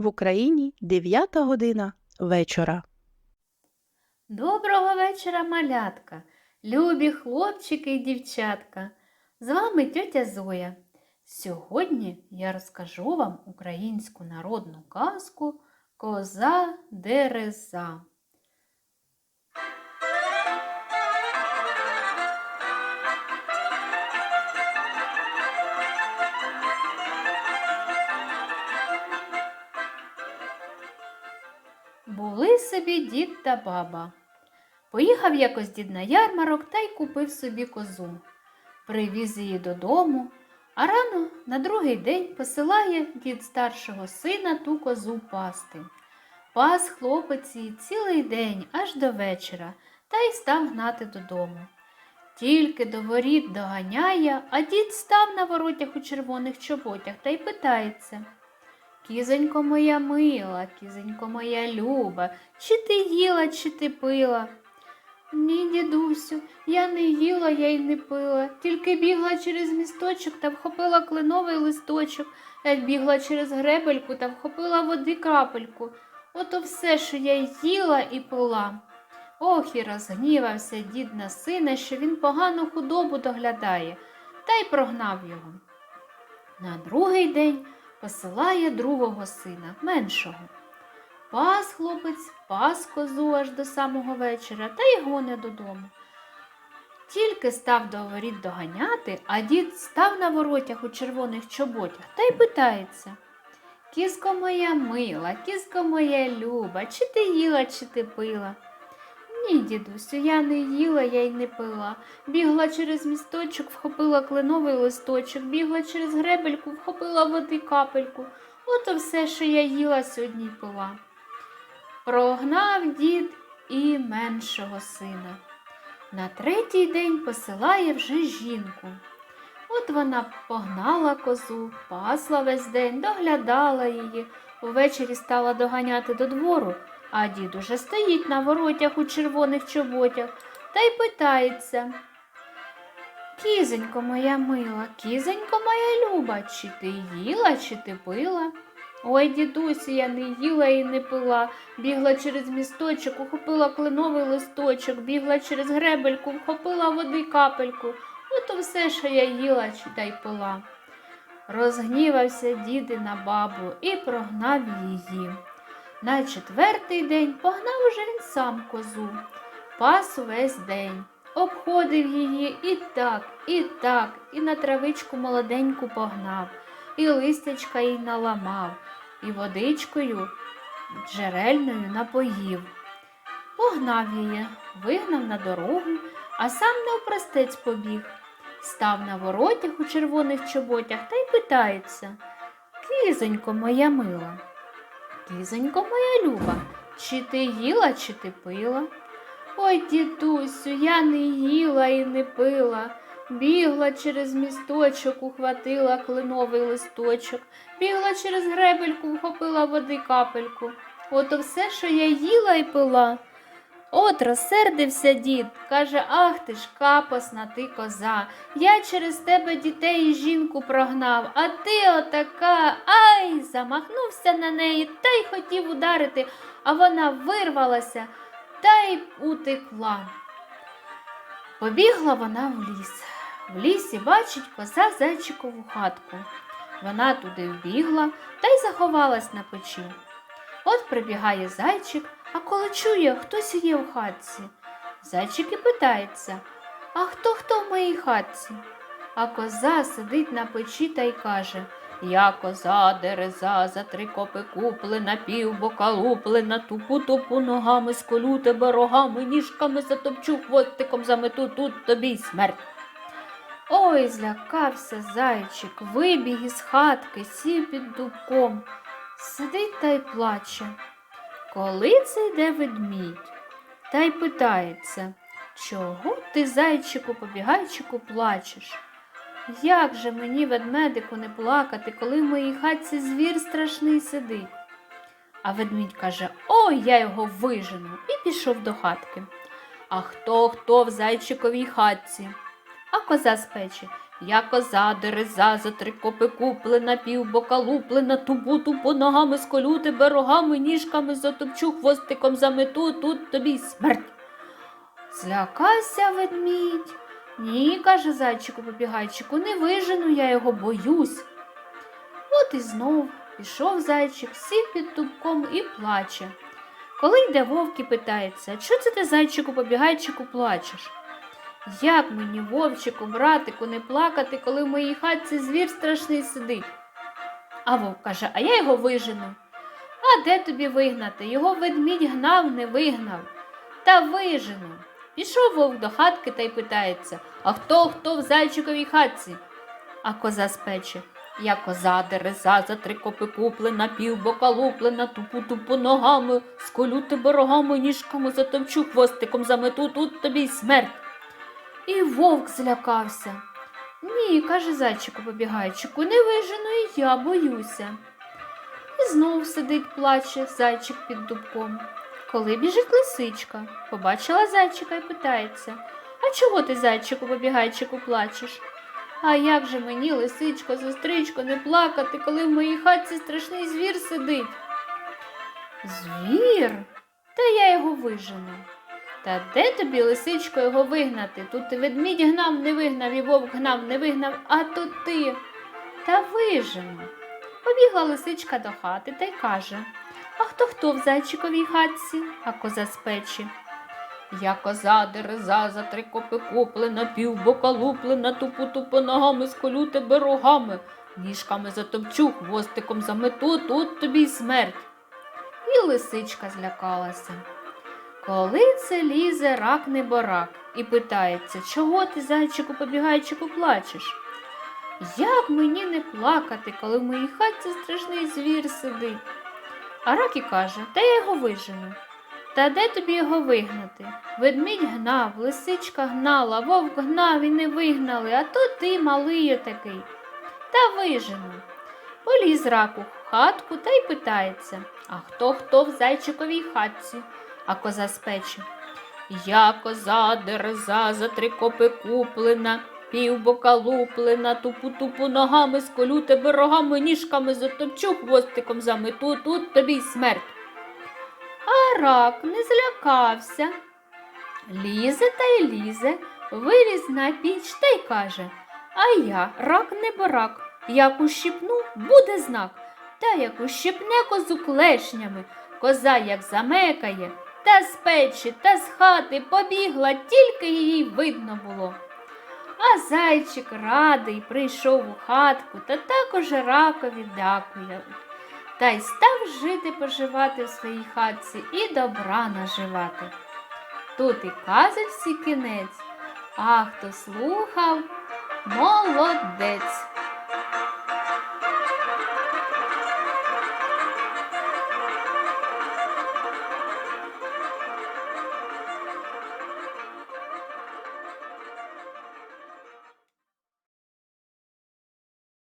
В Україні 9 година вечора. Доброго вечора, малятка, любі хлопчики і дівчатка. З вами тьотя Зоя. Сьогодні я розкажу вам українську народну казку Коза Дереза. Були собі дід та баба. Поїхав якось дід на ярмарок та й купив собі козу. Привіз її додому, а рано на другий день посилає дід старшого сина ту козу пасти. Пас хлопець її цілий день аж до вечора та й став гнати додому. Тільки до воріт доганяє, а дід став на воротях у червоних чоботях та й питається. Кізонько моя мила, кізонько моя люба, чи ти їла, чи ти пила? Ні, дідусю, я не їла, я й не пила, тільки бігла через місточок та вхопила кленовий листочок, та бігла через гребельку та вхопила води крапельку. Ото все, що я їла і пила. Ох, і розгнівався дід на сина, що він погану худобу доглядає, та й прогнав його. На другий день посилає другого сина, меншого. Пас хлопець, пас козу аж до самого вечора та й гоне додому. Тільки став до воріт доганяти, а дід став на воротях у червоних чоботях та й питається. Кізко моя мила, кізко моя люба, чи ти їла, чи ти пила? Ні, дідусю, я не їла, я й не пила. Бігла через місточок, вхопила кленовий листочок, бігла через гребельку, вхопила води капельку. Ото все, що я їла сьогодні й пила. Прогнав дід і меншого сина. На третій день посилає вже жінку. От вона погнала козу, пасла весь день, доглядала її, увечері стала доганяти до двору, а дід уже стоїть на воротях у червоних чоботях та й питається. Кізонько моя мила, кізонько моя люба, чи ти їла, чи ти пила? Ой, дідусю, я не їла і не пила. Бігла через місточок, ухопила кленовий листочок, бігла через гребельку, вхопила води капельку. Ото все, що я їла чи та й пила. Розгнівався діди на бабу і прогнав її. На четвертий день погнав уже він сам козу, пас увесь день, обходив її і так, і так, і на травичку молоденьку погнав, і листячка їй наламав, і водичкою джерельною напоїв. Погнав її, вигнав на дорогу, а сам навпростець побіг. Став на воротях у червоних чоботях та й питається Кізонько моя мила, кізонько моя люба, чи ти їла, чи ти пила? Ой, дідусю, я не їла і не пила. Бігла через місточок, ухватила кленовий листочок, бігла через гребельку, вхопила води капельку. Ото все, що я їла і пила. От розсердився дід, каже, ах ти ж капосна ти коза. Я через тебе дітей і жінку прогнав, а ти отака, ай, замахнувся на неї та й хотів ударити, а вона вирвалася та й утекла. Побігла вона в ліс. В лісі бачить коза зайчикову хатку. Вона туди вбігла та й заховалась на печі. От прибігає зайчик, а коли чує, хтось є в хатці. Зайчик і питається, а хто хто в моїй хатці? А коза сидить на печі та й каже Я коза дереза, за три копи куплена, півбока луплена, тупу тупу ногами сколю тебе рогами, ніжками затопчу, хвостиком замету, тут тобі й смерть. Ой, злякався зайчик, вибіг із хатки, сів під дубком, сидить та й плаче. Коли це йде ведмідь, та й питається, чого ти, зайчику, побігайчику, плачеш? Як же мені, ведмедику, не плакати, коли в моїй хатці звір страшний сидить? А ведмідь каже, ой, я його вижену, і пішов до хатки. А хто хто в зайчиковій хатці? А коза з печі. Я коза, дереза, за три копи куплена, півбока луплена, тупу тупо ногами сколю тебе рогами, ніжками затопчу, хвостиком замету, тут тобі й смерть. Злякався ведмідь. Ні, каже зайчику побігайчику, не вижену, я його боюсь. От і знов пішов зайчик, сів під дубком і плаче. Коли йде вовк і питається, що це ти, зайчику побігайчику, плачеш? Як мені, вовчику, братику, не плакати, коли в моїй хатці звір страшний сидить? А вовк каже, а я його вижену. А де тобі вигнати? Його ведмідь гнав, не вигнав. Та вижену. Пішов вовк до хатки та й питається, а хто хто в зайчиковій хатці? А коза з печі. Я коза, дереза, за три копи куплена, півбока луплена, тупу тупу ногами, сколю тебе рогами, ніжками затовчу, хвостиком замету, тут тобі й смерть. І вовк злякався. Ні, каже зайчику побігайчику, не вижену і я боюся. І знов сидить, плаче зайчик під дубком. Коли біжить лисичка, побачила зайчика і питається А чого ти, зайчику побігайчику, плачеш? А як же мені, лисичко, сестричко, не плакати, коли в моїй хатці страшний звір сидить? Звір? Та я його вижену. Та де тобі, лисичко, його вигнати? Тут ведмідь гнав, не вигнав, і вовк гнав, не вигнав, а тут ти. Та вижену. Побігла лисичка до хати та й каже А хто хто в зайчиковій хатці, а коза з печі. Я коза, дереза, за три копи куплена, півбока луплена, тупу тупо ногами сколю тебе рогами, ніжками затопчу, хвостиком замету, тут тобі й смерть. І лисичка злякалася. Коли це лізе рак неборак і питається, чого ти, зайчику побігайчику, плачеш? Як мені не плакати, коли в моїй хатці страшний звір сидить? А рак і каже, та я його вижену. Та де тобі його вигнати? Ведмідь гнав, лисичка гнала, вовк гнав і не вигнали, а то ти малий такий. Та вижену. Поліз рак у хатку та й питається, а хто хто в зайчиковій хатці, а коза з печі. Я коза, дереза, за три копи куплена, півбока луплена, тупу тупу ногами сколю тебе рогами, ніжками затопчу, хвостиком замету, тут тобі й смерть. А рак не злякався. Лізе та й лізе, виліз на піч та й каже А я рак не барак, як ущипну, буде знак. Та як ущипне козу клешнями, коза як замекає, та з печі, та з хати побігла, тільки її видно було. А зайчик радий прийшов у хатку та також ракові дякує та й став жити поживати в своїй хатці і добра наживати. Тут і казочці кінець, а хто слухав, молодець.